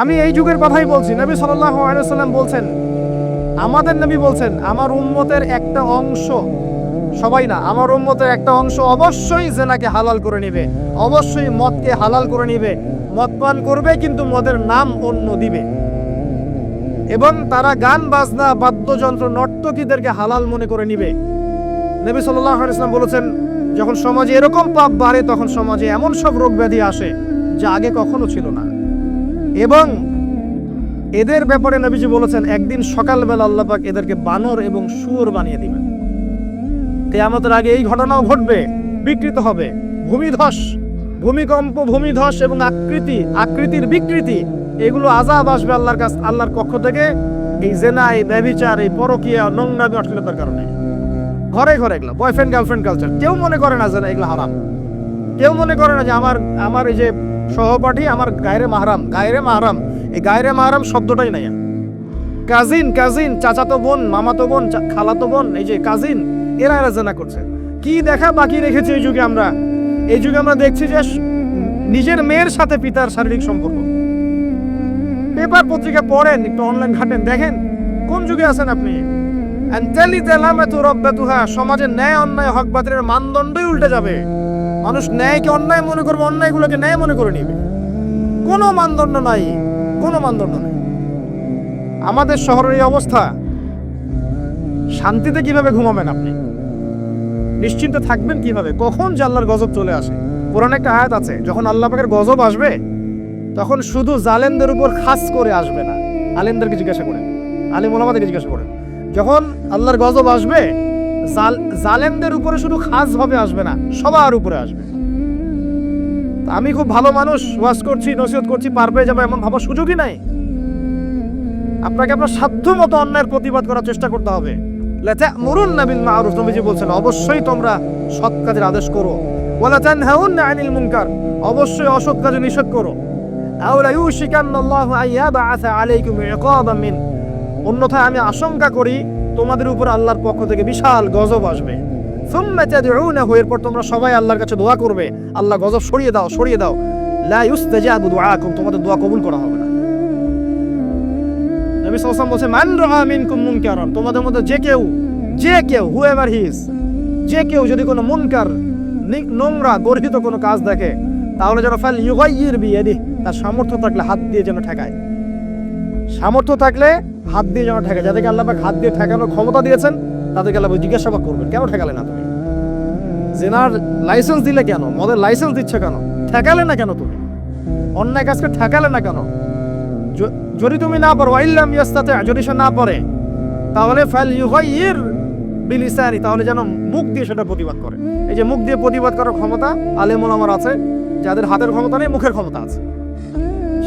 আমি এই যুগের কথাই বলছি। নবী সাল্লাম বলছেন, আমাদের নবী বলছেন, আমার উম্মতের একটা অংশ, সবাই না, আমার উম্মতের একটা অংশ অবশ্যই জেনাকে হালাল করে নেবে, অবশ্যই মদকে হালাল করে নেবে, মদ পান করবে কিন্তু মদের নাম অন্য দিবে। এবং তারা গান, বাজনা, বাদ্যযন্ত্র, নর্তকীদেরকে হালাল মনে করে নিবে। নবী সাল্লাল্লাহু আলাইহি সাল্লাম বলেছেন, যখন সমাজে এরকম পাপ বাড়ে, তখন সমাজে এমন সব রোগ ব্যাধি আসে, যা আগে কখনো ছিল না। এবং এদের ব্যাপারে নবীজি বলেছেন, একদিন সকালবেলা আল্লাহ পাক এদেরকে বানর এবং শুয়োর বানিয়ে দিবেন। কেয়ামতের আগে এই ঘটনাও ঘটবে, বিকৃত হবে। ভূমিধস, ভূমিকম্প, ভূমিধস এবং আকৃতি, আকৃতির বিকৃতি, এগুলো আজাব আসবে আল্লাহর কাছ, আল্লাহর পক্ষ থেকে। এই জেনা, এই ব্যবিচার এই পরকীয়া, নোংরামি, অশ্লীলতার কারণে। ঘরে ঘরে এগুলো বয়ফ্রেন্ড গার্লফ্রেন্ড কালচার কেউ মনে করে না যে এগুলো হারাম। কেউ মনে করে না যে আমার আমার এই যে সহপাঠী আমার গায়রে মাহারাম গায়রে মাহারাম। এই গায়রে মাহারাম শব্দটাই নাই কাজিন কাজিন, চাচাতো বোন, মামাতো বোন খালাতো বোন, এই যে কাজিন, এরা এরা করছে। কি দেখা বাকি রেখেছে এই যুগে আমরা? এই যুগে আমরা দেখছি যে নিজের মেয়ের সাথে পিতার শারীরিক সম্পর্ক। পেপার পত্রিকা পড়েন, একটু অনলাইন ঘাটেন, দেখেন, কোন যুগে আছেন আপনি? রাব্বাতুহা ন্যায় অন্যায় হক বাতিলের মানদণ্ডই উল্টে যাবে। মানুষ ন্যায়কে অন্যায় মনে করবে, অন্যায়গুলোকে ন্যায় মনে করে নেবে। কোনো মানদণ্ড নাই, কোনো মানদণ্ড নেই। আমাদের শহরের এই অবস্থা, শান্তিতে কীভাবে ঘুমাবেন আপনি? নিশ্চিন্তে থাকবেন কীভাবে? কখন যে আল্লাহর গজব চলে আসে? কোরআন একটা আয়াত আছে, যখন আল্লাহ পাকের গজব আসবে, তখন শুধু জালেমদের উপর খাস করে আসবে না। আলেমদেরকে জিজ্ঞাসা করেন, আলিম ওলামাদেরকে জিজ্ঞাসা করেন। যখন আল্লাহর গজব আসবে জালেমদের উপরে শুধু খাস ভাবে আসবে না, সবার উপরে আসবে। আমি খুব ভালো মানুষ, ওয়াজ করছি, নসিহত করছি পার পেয়ে যাব এমন ভাবার সুযোগই নাই। আপনাকে আপনার সাধ্য মতো অন্যায়ের প্রতিবাদ করার চেষ্টা করতে হবে। মরুন নাবিল মারুফ, নবীজি বলছেন, অবশ্যই তোমরা সৎ কাজের আদেশ করো। ওয়ালা তানহাউন্না আনিল মুনকার, অবশ্যই অসৎ কাজে নিষেধ করো। আওলা ইউশিকান্নাল্লাহু আইয়াবাআসা আলাইকুম মিন, অন্যথায় আমি আশঙ্কা করি তোমাদের উপর আল্লাহর পক্ষ থেকে বিশাল গজব আসবে। এরপর তোমরা সবাই আল্লাহর কাছে দোয়া করবে। আল্লাহ গজব সরিয়ে দাও সরিয়ে দাও। তোমাদের দোয়া কবুল করা হবে না। তোমাদের মধ্যে যে কেউ যে কেউ হুএভার হি ইজ যে কেউ যদি কোনো মুনকার নোংরা, গর্হিত কোনো কাজ দেখে, তাহলে যেন ফাল ইউগাইয়ির বিয়াদি তার সামর্থ্য থাকলে হাত দিয়ে যেন ঠেকায়। সামর্থ্য থাকলে হাত দিয়ে যেন ঠেকায়, যাদেরকে আল্লাহ পাক হাত দিয়ে ঠেকানোর ক্ষমতা দিয়েছেন, তাদেরকে আল্লাহ জিজ্ঞাসাবাদ করবেন, কেন ঠেকালে না তুমি? জেনার লাইসেন্স দিলে কেন? মদের লাইসেন্স দিচ্ছে কেন? ঠেকালে না কেন তুমি? অন্যায় কাজকে ঠেকালে না কেন? যদি তুমি না পারো আইল্লাম ইয়াস্তাতে যদি সে না পারে, তাহলে ফাল ইউগাইয়ির বিলিসানি, তাহলে যেন মুখ দিয়ে সেটা প্রতিবাদ করে। এই যে মুখ দিয়ে প্রতিবাদ করার ক্ষমতা আলেমুল আমার আছে, যাদের হাতের ক্ষমতা নেই, মুখের ক্ষমতা আছে।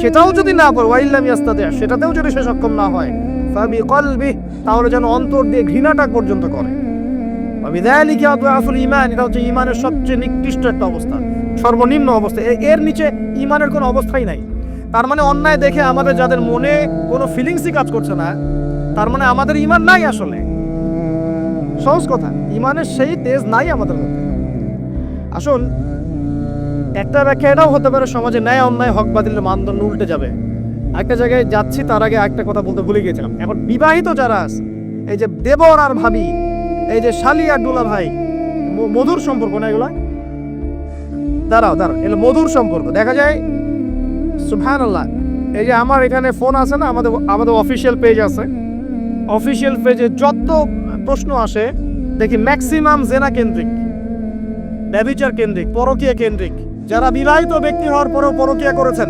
সেটাও যদি না পারে, ওয়াইল্লাম ইয়াস্তাতে, সেটাতেও যদি সে সক্ষম না হয় ফাবি কলবি তাহলে যেন অন্তর দিয়ে ঘৃণাটা পর্যন্ত করে। বিদায়ালিকে আসল ইমান এটা হচ্ছে ইমানের সবচেয়ে নিকৃষ্ট একটা অবস্থা, সর্বনিম্ন অবস্থা। এর নিচে ইমানের কোনো অবস্থাই নাই। তার মানে অন্যায় দেখে আমাদের যাদের মনে কোনো ফিলিংসই কাজ করছে না, তার মানে আমাদের ইমান নাই আসলে। সহজ কথা ইমানের সেই তেজ নাই আমাদের মধ্যে। আসুন একটা ব্যাখ্যা এটাও হতে পারে, সমাজে ন্যায় অন্যায়, হক বাতিলের মানদণ্ড উল্টে যাবে। একটা জায়গায় যাচ্ছি, তার আগে একটা কথা বলতে ভুলে গিয়েছিলাম। এখন বিবাহিত যারা আছে, এই যে দেবর আর ভাবি, এই যে শালি আর দুলা ভাই মধুর সম্পর্ক না এগুলো? দাঁড়াও দাঁড়াও, এগুলো মধুর সম্পর্ক। দেখা যায় সুবহান আল্লাহ এই যে আমার এখানে ফোন আছে না, আমাদের আমাদের অফিসিয়াল পেজ আছে। অফিসিয়াল পেজে যত প্রশ্ন আসে, দেখি ম্যাক্সিমাম জেনা কেন্দ্রিক ব্যবিচার কেন্দ্রিক, পরকীয়া কেন্দ্রিক, যারা বিবাহিত ব্যক্তি হওয়ার পরেও পরকীয়া করেছেন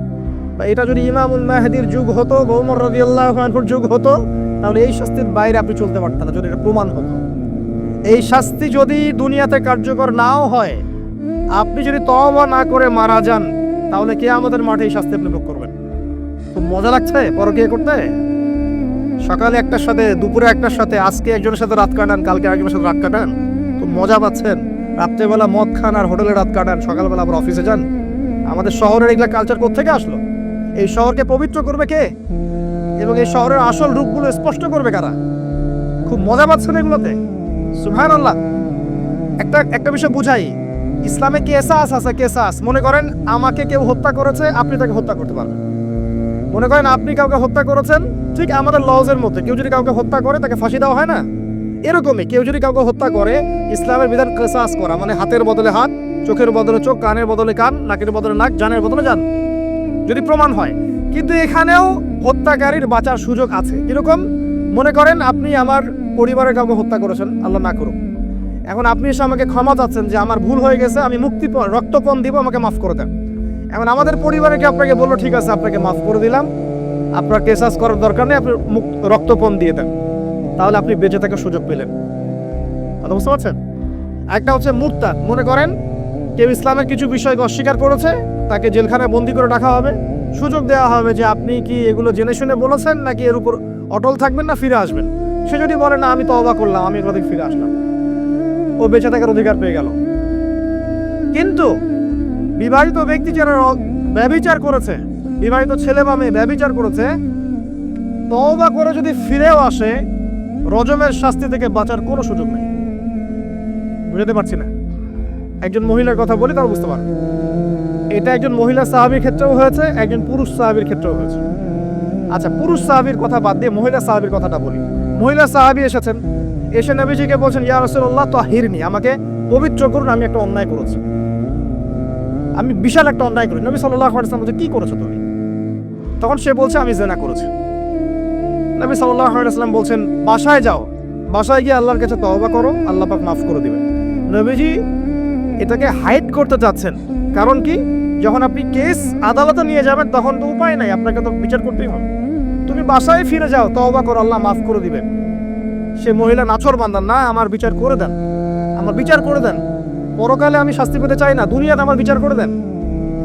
বা এটা যদি ইমামুল মাহাদির যুগ হতো গৌমর রবি আল্লাহর যুগ হতো, তাহলে এই শাস্তির বাইরে আপনি চলতে পারতেন না, যদি এটা প্রমাণ হতো। এই শাস্তি যদি দুনিয়াতে কার্যকর নাও হয়, আপনি যদি তওবা না করে মারা যান, তাহলে কে আমাদের মাঠে এই শাস্তি আপনি ভোগ করবেন। খুব মজা লাগছে পরকীয়া করতে? সকালে একটার সাথে, দুপুরে একটার সাথে, আজকে একজনের সাথে রাত কাটান, কালকে একজনের সাথে রাত কাটান তো মজা পাচ্ছেন। রাত্রেবেলা মদ খান আর হোটেলে রাত কাটান, সকালবেলা আবার অফিসে যান। আমাদের শহরের এগুলা কালচার কোথেকে আসলো? এই শহরকে পবিত্র করবে কে? এবং এই শহরের আসল রূপগুলো স্পষ্ট করবে কারা? খুব মজা পাচ্ছেন এগুলোতে। সুভান আল্লাহ একটা একটা বিষয় বুঝাই। ইসলামে কেসাস আছে, কেসাস। মনে করেন আমাকে কেউ হত্যা করেছে, আপনি তাকে হত্যা করতে পারবেন। মনে করেন আপনি কাউকে হত্যা করেছেন, ঠিক আমাদের লজের মধ্যে। কেউ যদি কাউকে হত্যা করে, তাকে ফাঁসি দেওয়া হয় না? এরকমই কেউ যদি কাউকে হত্যা করে, ইসলামের বিধান কেসাস করা। মানে হাতের বদলে হাত, চোখের বদলে চোখ, কানের বদলে কান, নাকের বদলে নাক, জানের বদলে জান। যদি প্রমাণ হয়। কিন্তু এখানেও হত্যাকারীর বাঁচার সুযোগ আছে। কীরকম? মনে করেন আপনি আমার পরিবারের কাউকে হত্যা করেছেন, আল্লাহ না করুক। এখন আপনি এসে আমাকে ক্ষমা চাচ্ছেন যে আমার ভুল হয়ে গেছে, আমি মুক্তি রক্তপণ দিব, আমাকে মাফ করে দেন। এখন আমাদের পরিবারে কি আপনাকে বলল, ঠিক আছে, আপনাকে মাফ করে দিলাম। আপনার কেসাস করার দরকার নেই, আপনি রক্তপণ দিয়ে দেন। তাহলে আপনি বেঁচে থাকার সুযোগ পেলেন। কথা বুঝতে পারছেন? একটা হচ্ছে মুক্তা মনে করেন কেউ ইসলামের কিছু বিষয়কে অস্বীকার করেছে তাকে জেলখানায় বন্দি করে রাখা হবে। সুযোগ দেওয়া হবে যে আপনি কি এগুলো জেনে শুনে বলেছেন নাকি এর উপর অটল থাকবেন না, ফিরে আসবেন? সে যদি বলে, না, আমি তো অবাক করলাম আমি এগুলো ফিরে আসলাম। ও বেঁচে থাকার অধিকার পেয়ে গেল। কিন্তু বিবাহিত ব্যক্তি যারা র- ব্যভিচার করেছে, বিবাহিত ছেলে বা মেয়ে ব্যভিচার করেছে, তওবা করে যদি ফিরেও আসে রজমের শাস্তি থেকে বাঁচার কোনো সুযোগ নেই। বুঝতে পারছি না। একজন মহিলার কথা বলি তাও বুঝতে পারবে। এটা একজন মহিলা সাহাবির ক্ষেত্রেও হয়েছে, একজন পুরুষ সাহাবির ক্ষেত্রেও হয়েছে। আচ্ছা পুরুষ সাহাবির কথা বাদ দিয়ে মহিলা সাহাবির কথাটা বলি। মহিলা সাহাবি এসেছেন, এসে নবীজিকে বলছেন, ইয়া রাসূলুল্লাহ, তাহিরনি, আমাকে পবিত্র করুন, আমি একটা অন্যায় করেছি। আমি বিশাল একটা অন্যায় করি নবী সাল্লাল্লাহু আলাইহি ওয়াসাল্লাম বলছে, কি করেছ তুমি? তখন সে বলছে, আমি জেনা করেছি। নবী সাল্লাল্লাহু আলাইহি ওয়াসাল্লাম বলছেন, বাসায় যাও, বাসায় গিয়ে আল্লাহর কাছে তওবা করো, আল্লাহ পাক মাফ করে দিবেন। নবীজি এটাকে হাইড করতে চাচ্ছেন কারণ কি? যখন আপনি কেস আদালতে নিয়ে যাবেন, তখন তো উপায় নাই, আপনাকে তো বিচার করতেই হবে। তুমি বাসায় ফিরে যাও, তওবা করো, আল্লাহ মাফ করে দিবেন। সে মহিলা নাছর বান্দান না, আমার বিচার করে দেন, আমার বিচার করে দেন। পরকালে আমি শাস্তি পেতে চাই না, দুনিয়াতে আমার বিচার করে দেন।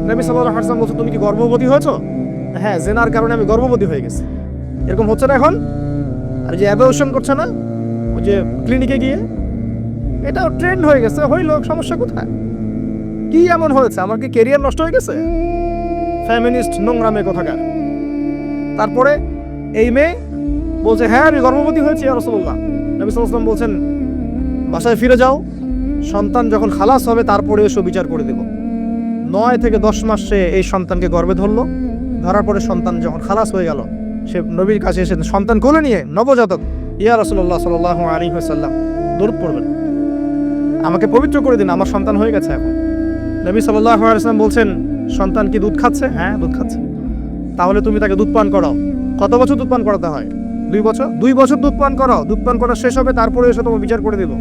নবী আলাইহি ওয়াসাল্লাম বলছে, তুমি কি গর্ভবতী হয়েছো? হ্যাঁ জেনার কারণে আমি গর্ভবতী হয়ে গেছি। এরকম হচ্ছে না এখন? আর যে অ্যাবর্শন করছে না, ওই যে ক্লিনিকে গিয়ে, এটাও ট্রেন্ড হয়ে গেছে, হইল, সমস্যা কোথায়? কি এমন হয়েছে? আমার কি কেরিয়ার নষ্ট হয়ে গেছে? ফ্যামিনিস্ট নোংরামে কোথাকার। তারপরে এই মেয়ে বলছে হ্যাঁ আমি গর্ভবতী হয়েছি রসল্লাহ নবী সাল্লাম বলছেন, বাসায় ফিরে যাও, সন্তান যখন খালাস হবে, তারপরে এসো, বিচার করে দেব নয় থেকে দশ মাস সে এই সন্তানকে গর্বে ধরলো। ধরার পরে সন্তান যখন খালাস হয়ে গেল, সে নবীর কাছে এসে সন্তান কোলে নিয়ে, নবজাতক, ইয়া রসল্লাহ সাল আলী সাল্লাম দূর পড়বেন। আমাকে পবিত্র করে দিন, আমার সন্তান হয়ে গেছে এখন। নবী সাল্লাহ বলছেন, সন্তান কি দুধ খাচ্ছে? হ্যাঁ দুধ খাচ্ছে। তাহলে তুমি তাকে দুধ পান করাও। কত বছর দুধ পান করাতে হয়? দুই বছর? দুই বছর দুধ পান করাও। দুধ পান করা শেষ হবে, তারপরে এসে তোমাকে বিচার করে দেব।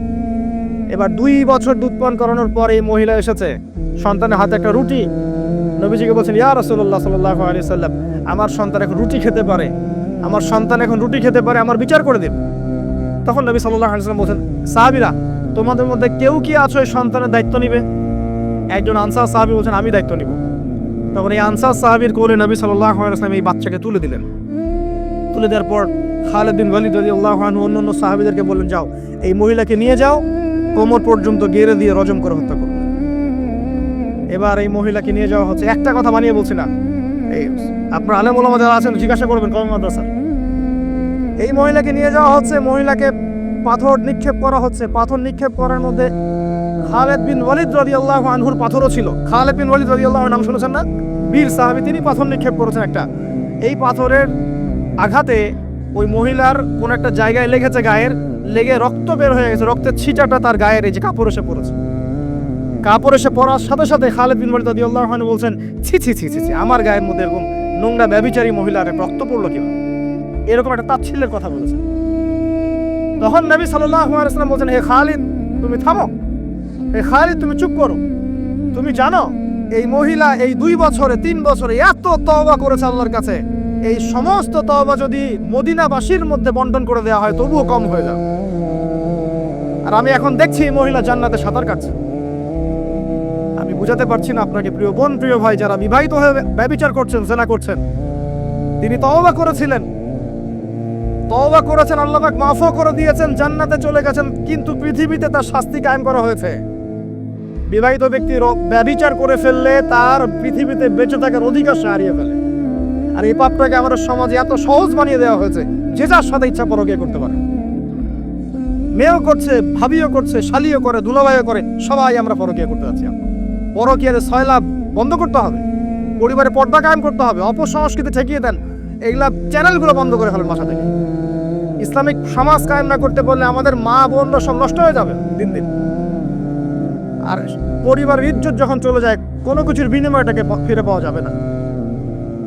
এবার দুই বছর দুধ পান করানোর পরে এই মহিলা এসেছে। সন্তানের হাতে একটা রুটি। নবীজিকে বলছেন, ইয়া রসল্লাহ সাল্লাহ আলি সাল্লাম আমার সন্তান এখন রুটি খেতে পারে। আমার সন্তান এখন রুটি খেতে পারে, আমার বিচার করে দিন তখন নবী সাল্লাহ আলিয়াল্লাম বলছেন, সাহাবিরা, তোমাদের মধ্যে কেউ কি আছো সন্তানের দায়িত্ব নিবে? একজন আনসার সাহাবি বলছেন, আমি দায়িত্ব নিব। তখন এই আনসার সাহাবির কোলে নবী আলাইসলাম এই বাচ্চাকে তুলে দিলেন। তুলে দেওয়ার পর খালেদ বিন ওয়ালিদ রাদিয়াল্লাহু আনহু অন্য অন্য সাহাবীদেরকে বললেন, যাও, এই মহিলাকে নিয়ে যাও, কোমর পর্যন্ত গেড়ে দিয়ে রজম করে হত্যা করো। এবার এই মহিলাকে নিয়ে যাওয়া হচ্ছে। একটা কথা বানিয়ে বলছি না। এই আপনার আলেম ওলামা যারা আছেন, জিজ্ঞাসা করবেন, কবে মাদ্রাসার এই মহিলাকে নিয়ে যাওয়া হচ্ছে। মহিলাকে পাথর নিক্ষেপ করা হচ্ছে। পাথর নিক্ষেপ করার মধ্যে খালেদ বিন ওয়ালিদ রাদিয়াল্লাহু আনহুর পাথরও ছিল। খালেদ বিন ওয়ালিদ রাদিয়াল্লাহু নাম শুনেছেন না? বীর সাহাবী, তিনি পাথর নিক্ষেপ করেছেন একটা। এই পাথরের আঘাতে ওই মহিলার কোন একটা জায়গায় লেগেছে গায়ের, লেগে রক্ত বের হয়ে গেছে। রক্তের ছিটাটা তার গায়ের এই যে কাপড় এসে পড়েছে। কাপড় এসে পড়ার সাথে সাথে খালেদ বিন ওয়ালিদ রাদিয়াল্লাহু আনহু বলছেন ছি ছি ছি ছি, আমার গায়ের মধ্যে এরকম নোংরা ব্যভিচারী মহিলার রক্ত পড়ল কীভাবে? এরকম একটা তাচ্ছিল্যের কথা বলেছেন। তখন নবী সাল্লাল্লাহু আলাইহি ওয়াসাল্লাম বলছেন, হে খালিদ, তুমি থামো। হে খালিদ তুমি চুপ করো। তুমি জানো, এই মহিলা এই দুই বছরে, তিন বছরে এত তওবা করেছে আল্লাহর কাছে। এই সমস্ত তওবা যদি মদিনাবাসীর মধ্যে বন্টন করে দেওয়া হয়, তবুও কম হয়ে যাবে। আর আমি এখন দেখছি এই মহিলা জান্নাতে সাঁতার কাটছে। আমি বুঝাতে পারছি না আপনাকে, প্রিয় বোন, প্রিয় ভাই, যারা বিবাহিত হয়ে ব্যবিচার করছেন, জেনা করছেন। তিনি তওবা করেছিলেন। তওবা করেছেন, আল্লাহ মাফও করে দিয়েছেন, জান্নাতে চলে গেছেন, কিন্তু পৃথিবীতে তার শাস্তি কায়েম করা হয়েছে। বিবাহিত ব্যক্তি র- ব্যভিচার করে ফেললে তার পৃথিবীতে বেঁচে থাকার অধিকার সে হারিয়ে ফেলে। আর এই পাপটাকে আমাদের সমাজে এত সহজ বানিয়ে দেওয়া হয়েছে যে যার সাথে ইচ্ছা পরকিয়া করতে পারে। মেয়েও করছে, ভাবিও করছে, শালিও করে, দুলাভাইও করে, সবাই আমরা পরকিয়া করতে যাচ্ছি পরকিয়ার ছয় লাভ বন্ধ করতে হবে। পরিবারে পর্দা কায়েম করতে হবে, অপসংস্কৃতি ঠেকিয়ে দেন। এইগুলা চ্যানেলগুলো বন্ধ করে ফেলেন বাসা থেকে। ইসলামিক সমাজ কায়েম না করতে বললে আমাদের মা বোনরা সব নষ্ট হয়ে যাবে দিন দিন। আর পরিবারের ইজ্জত যখন চলে যায়, কোনো কিছুর বিনিময়টাকে ফিরে পাওয়া যাবে না।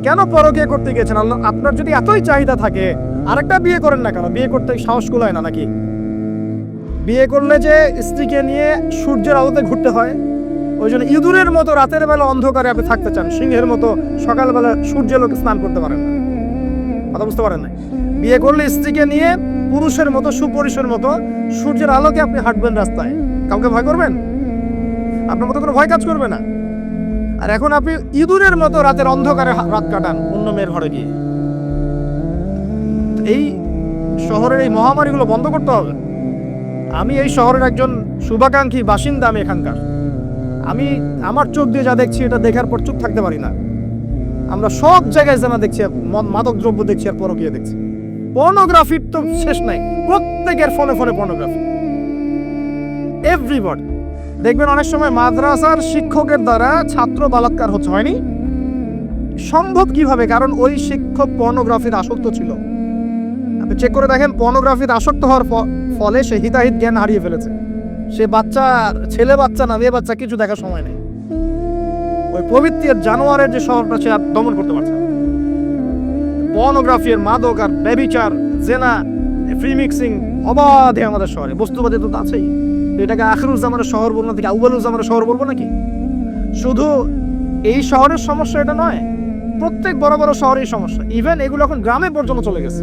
কেন পরকিয়া করতে গেছেন আল্লাহ, আপনার যদি এতই চাহিদা থাকে, আরেকটা বিয়ে করেন না কেন? বিয়ে করতে সাহস কুলায় না নাকি? বিয়ে করলে যে স্ত্রীকে নিয়ে সূর্যের আলোতে ঘুরতে হয়, ওই জন্য ইঁদুরের মতো রাতের বেলা অন্ধকারে আপনি থাকতে চান, সিংহের মতো সকালবেলা সূর্যের লোকে স্নান করতে পারেন না। কথা বুঝতে পারেন না বিয়ে করলে স্ত্রীকে নিয়ে পুরুষের মতো সুপুরুষের মতো সূর্যের আলোকে আপনি হাঁটবেন রাস্তায়। কাউকে ভয় করবেন? আপনার মতো কোনো ভয় কাজ করবে না। আর এখন আপনি ইঁদুরের মতো রাতের অন্ধকারে রাত কাটান অন্য মেয়ের ঘরে গিয়ে। এই শহরের এই মহামারীগুলো বন্ধ করতে হবে। আমি এই শহরের একজন শুভাকাঙ্ক্ষী বাসিন্দা আমি এখানকার। আমি আমার চোখ দিয়ে যা দেখছি এটা দেখার পর চুপ থাকতে পারি না। আমরা সব জায়গায় জানা দেখছি মাদক দ্রব্য দেখছি আর পরকীয় দেখছি। পর্নোগ্রাফির তো শেষ নাই। প্রত্যেকের ফোনে ফোনে পর্নোগ্রাফি। এভরিবডি দেখবেন অনেক সময় মাদ্রাসার শিক্ষকের দ্বারা ছাত্র বালাৎকার হচ্ছে, হয়নি? সম্ভব কীভাবে? কারণ ওই শিক্ষক পর্নোগ্রাফির আসক্ত ছিল। আপনি চেক করে দেখেন পর্নোগ্রাফির আসক্ত হওয়ার ফলে সে হিতাহিত জ্ঞান হারিয়ে ফেলেছে। সে বাচ্চা, ছেলে বাচ্চা না, মেয়ে বাচ্চা, কিছু দেখার সময় নেই। ওই পবিত্রের জানোয়ারের যে শহরটা, সে আর দমন করতে পারছে পর্নোগ্রাফির মাদক আর ব্যবিচার, জেনা ফ্রি মিক্সিং অবাধে আমাদের শহরে। বস্তুবাদী তো আছেই। এটাকে আখরুজ্জামানের শহর বলব নাকি আউবালুজ্জামানের শহর বলব নাকি? শুধু এই শহরের সমস্যা এটা নয়, প্রত্যেক বড় বড় শহরের সমস্যা। ইভেন এগুলো এখন গ্রামে পর্যন্ত চলে গেছে।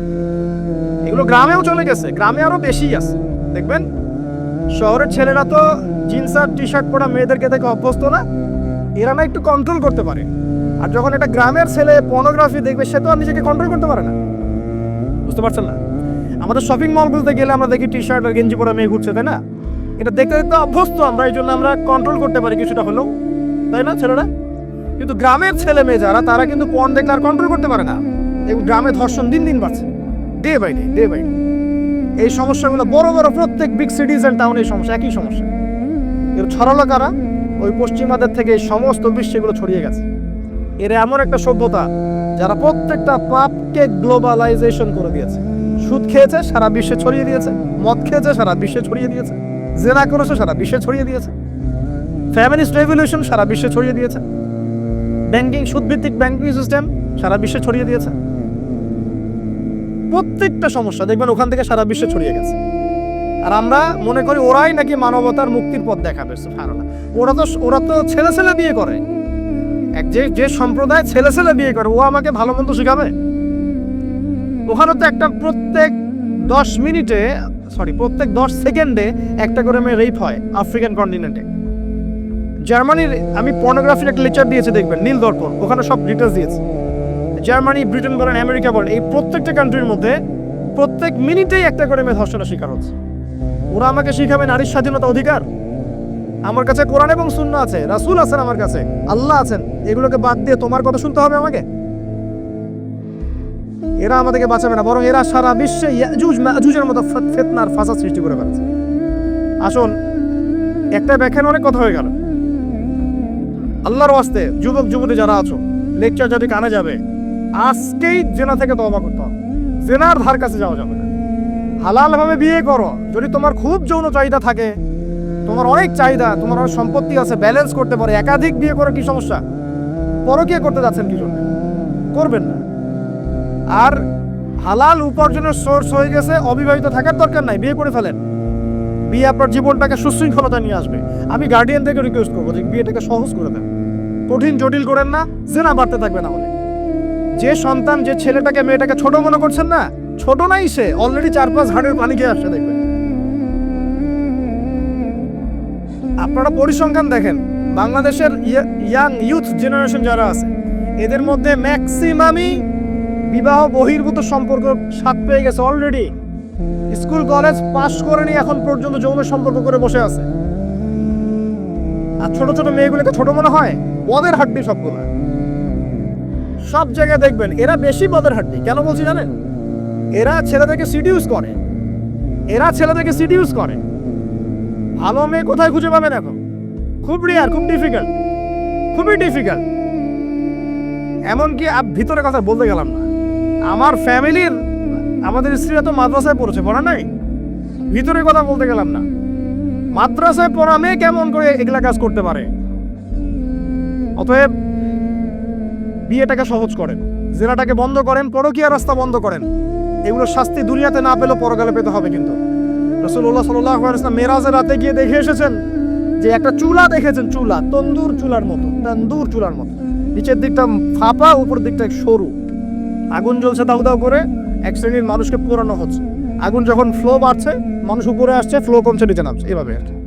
এগুলো গ্রামেও চলে গেছে, গ্রামে আরও বেশি আছে। দেখবেন, শহরের ছেলেরা তো জিন্স আর টি শার্ট পরা মেয়েদেরকে দেখে অভ্যস্ত না, এরা না একটু কন্ট্রোল করতে পারে। আর যখন একটা গ্রামের ছেলে পর্নোগ্রাফি দেখবে, সে তো আর নিজেকে কন্ট্রোল করতে পারে না। বুঝতে পারছেন না? আমাদের শপিং মলগুলোতে গেলে আমরা দেখি টি শার্ট আর গেঞ্জি পরা মেয়ে ঘুরছে, তাই না? এটা দেখতে দেখতে অভ্যস্ত আমরা, এই জন্য আমরা কন্ট্রোল করতে পারি কিছুটা হলেও। তাই না, ছেলেরা? কিন্তু গ্রামের ছেলে মেয়ে যারা, তারা কিন্তু পর্ন দেখলে আর কন্ট্রোল করতে পারে না। এবং গ্রামে ধর্ষণ দিন দিন বাড়ছে day by day day by day এই সমস্যাগুলো বড় বড় প্রত্যেক বিগ সিটিজ অ্যান্ড এই সমস্যা, একই সমস্যা। এর ছড়ালো কারা? ওই পশ্চিমাদের থেকে এই সমস্ত বিশ্বে এগুলো ছড়িয়ে গেছে। এর এমন একটা সভ্যতা, যারা প্রত্যেকটা পাপকে গ্লোবালাইজেশন করে দিয়েছে। সুদ খেয়েছে, সারা বিশ্বে ছড়িয়ে দিয়েছে, মদ খেয়েছে, সারা বিশ্বে ছড়িয়ে দিয়েছে। জেনা করেছে, সারা বিশ্বে ছড়িয়ে দিয়েছে। ফ্যামিলিস্ট রেভলিউশন সারা বিশ্বে ছড়িয়ে দিয়েছে। ব্যাংকিং, সুদভিত্তিক ব্যাংকিং সিস্টেম সারা বিশ্বে ছড়িয়ে দিয়েছে। প্রত্যেকটা সমস্যা দেখবেন ওখান থেকে সারা বিশ্বে ছড়িয়ে গেছে। আর আমরা মনে করি ওরাই নাকি মানবতার মুক্তির পথ দেখাবে, সুবহানাল্লাহ। ওরা তো ওরা তো ছেলে ছেলে বিয়ে করে। এক যে যে সম্প্রদায় ছেলে ছেলে বিয়ে করে, ও আমাকে ভালো মন্দ শেখাবে? ওখানে তো একটা প্রত্যেক দশ মিনিটে সরি প্রত্যেক দশ সেকেন্ডে একটা করে মেয়ে রেপ হয় আফ্রিকান কন্টিনেন্টে জার্মানির আমি পর্নোগ্রাফির একটা লেকচার দিয়েছি, দেখবেন, নীল দর্পণ, ওখানে সব ডিটেলস দিয়েছে। জার্মানি ব্রিটেন বলেন আমেরিকা বলেন, এই প্রত্যেকটা কান্ট্রির মধ্যে প্রত্যেক মিনিটেই একটা করে মেয়ে ধর্ষণের শিকার হচ্ছে। ওরা আমাকে শিখাবে নারীর স্বাধীনতা অধিকার। আমার কাছে কোরআন এবং শূন্য আছে, রাসূল আছেন আমার কাছে, আল্লাহ আছেন। এগুলোকে বাদ দিয়ে তোমার কথা শুনতে হবে আমাকে? এরা আমাদেরকে বাঁচাবে না, বরং এরা সারা বিশ্বে ইয়াজুজ মতো ফেতনার ফাসাদ সৃষ্টি করে ফেলেছে। আসুন, একটা ব্যাখ্যান অনেক কথা হয়ে গেল। আল্লাহর ওয়াস্তে, যুবক, যুবতী যারা আছো লেকচার যদি কানে যাবে, আজকেই জেনা থেকে তওবা করতে হবে। জেনার ধার কাছে যাওয়া যাবে না। হালালভাবে বিয়ে করো। যদি তোমার খুব যৌন চাহিদা থাকে, তোমার অনেক চাহিদা, তোমার অনেক সম্পত্তি আছে ব্যালেন্স করতে পারে, একাধিক বিয়ে করে, কি সমস্যা? পরকিয়া করতে যাচ্ছেন কি জন্য করবেন না। আর হালাল উপার্জনের সোর্স হয়ে গেছে, অবিবাহিত থাকার দরকার নাই, বিয়ে করে ফেলেন। বিয়ে আপনার জীবনটাকে সুশৃঙ্খলতা নিয়ে আসবে। আমি গার্ডিয়ান থেকে রিকোয়েস্ট করব যে বিয়েটাকে সহজ করে দেন। কঠিন, জটিল করেন না, জেনা বাড়তে থাকবে না হলে। যে সন্তান, যে ছেলেটাকে, মেয়েটাকে ছোট মনে করছেন না, ছোট নাই সে অলরেডি চার পাঁচ ঘাটের পানি খেয়ে আসছে, দেখবেন। আপনারা পরিসংখ্যান দেখেন, বাংলাদেশের ইয়াং ইউথ জেনারেশন যারা আছে, এদের মধ্যে ম্যাক্সিমামই বিবাহ বহির্ভূত সম্পর্ক স্বাদ পেয়ে গেছে অলরেডি স্কুল, কলেজ পাশ করেনি, এখন পর্যন্ত যৌন সম্পর্ক করে বসে আছে। আর ছোট ছোট মেয়েগুলোকে ছোট মনে হয় পদের হাড্ডি সবগুলো। সব জায়গায় দেখবেন, এরা বেশি পদের হাড্ডি। কেন বলছি জানেন? এরা ছেলেদেরকে সিডিউস করে। এরা ছেলেদেরকে সিডিউস করে। ভালো মেয়ে কোথায় খুঁজে পাবেন এখন খুব রেয়ার খুব ডিফিকাল্ট খুবই ডিফিকাল্ট এমনকি ভিতরে কথা বলতে গেলাম না। আমার ফ্যামিলির, আমাদের স্ত্রীরা তো মাদ্রাসায় পড়েছে পড়া নাই? ভিতরে কথা বলতে গেলাম না। মাদ্রাসায় পড়া মেয়ে কেমন করে এগুলা কাজ করতে পারে? অতএব বিয়েটাকে সহজ করেন জেলাটাকে বন্ধ করেন, পরকীয়া রাস্তা বন্ধ করেন। এগুলো শাস্তি দুনিয়াতে না পেলেও পরকালে পেতে হবে কিন্তু। রসুল্লাহ সাল্লাম মেরাজের রাতে গিয়ে দেখে এসেছেন যে একটা চুলা দেখেছেন, চুলা, তন্দুর চুলার মতো, তন্দুর চুলার মতো। নিচের দিকটা ফাঁপা উপর দিকটা সরু। আগুন জ্বলছে দাউ দাউ করে, এক শ্রেণির মানুষকে পোড়ানো হচ্ছে আগুন যখন ফ্লো বাড়ছে, মানুষ উপরে আসছে ফ্লো কমছে, নিচে নামছে এভাবে আর কি।